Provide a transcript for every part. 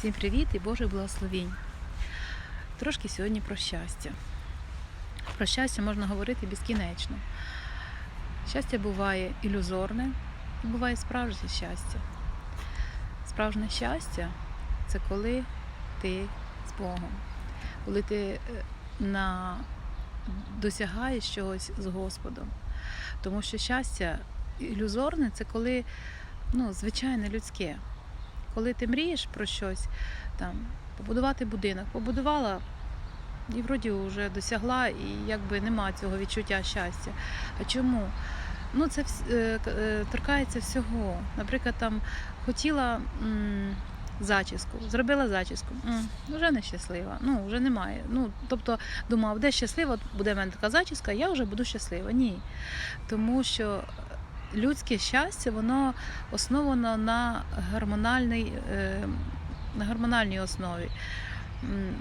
Всім привіт і Божих благословінь. Трошки сьогодні про щастя. Про щастя можна говорити безкінечно. Щастя буває ілюзорне, і буває справжнє щастя. Справжнє щастя це коли ти з Богом, коли ти е, на... досягаєш чогось з Господом. Тому що щастя ілюзорне це коли ну, звичайне людське. Коли ти мрієш про щось, там, побудувати будинок, побудувала і вроді вже досягла, і якби нема цього відчуття щастя. А чому? Ну, це е, е, торкається всього. Наприклад, там хотіла зачіску, зробила зачіску, м, вже не щаслива, ну вже немає. Ну, тобто думав, де щаслива, буде в мене така зачіска, я вже буду щаслива. Ні. Тому що людське щастя, воно основано на гормональній, е, на гормональній основі,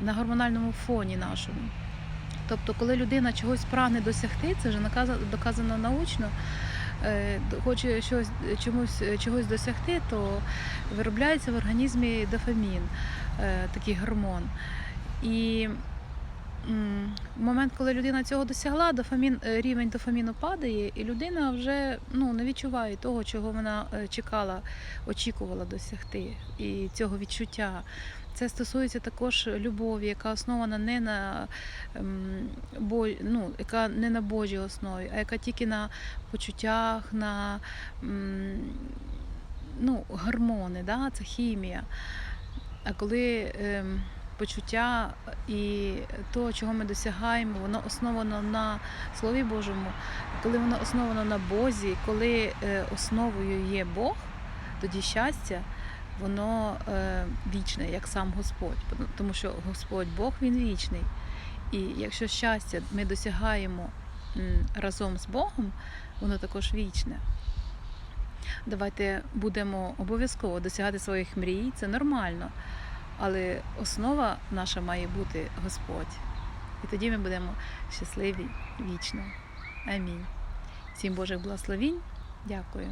на гормональному фоні нашому. Тобто, коли людина чогось прагне досягти, це вже доказано научно, е, хоче щось, чомусь, е, чогось досягти, то виробляється в організмі дофамін, такий гормон. І в момент, коли людина цього досягла, дофамін, е, рівень дофаміну падає, і людина вже ну, не відчуває того, чого вона е, чекала, очікувала досягти, і цього відчуття. Це стосується також любові, яка основана не на ем, ну, яка не на Божій основі, а яка тільки на почуттях, на ну, гормони, да? це хімія. А коли ем, почуття і то, чого ми досягаємо, воно основано на Слові Божому, коли воно основано на Бозі, коли е, основою є Бог, тоді щастя. Воно е, вічне, як сам Господь, тому що Господь Бог він вічний. І якщо щастя ми досягаємо разом з Богом, воно також вічне. Давайте будемо обов'язково досягати своїх мрій, це нормально. Але основа наша має бути Господь. І тоді ми будемо щасливі вічно. Амінь. Всім Божих благословінь. Дякую.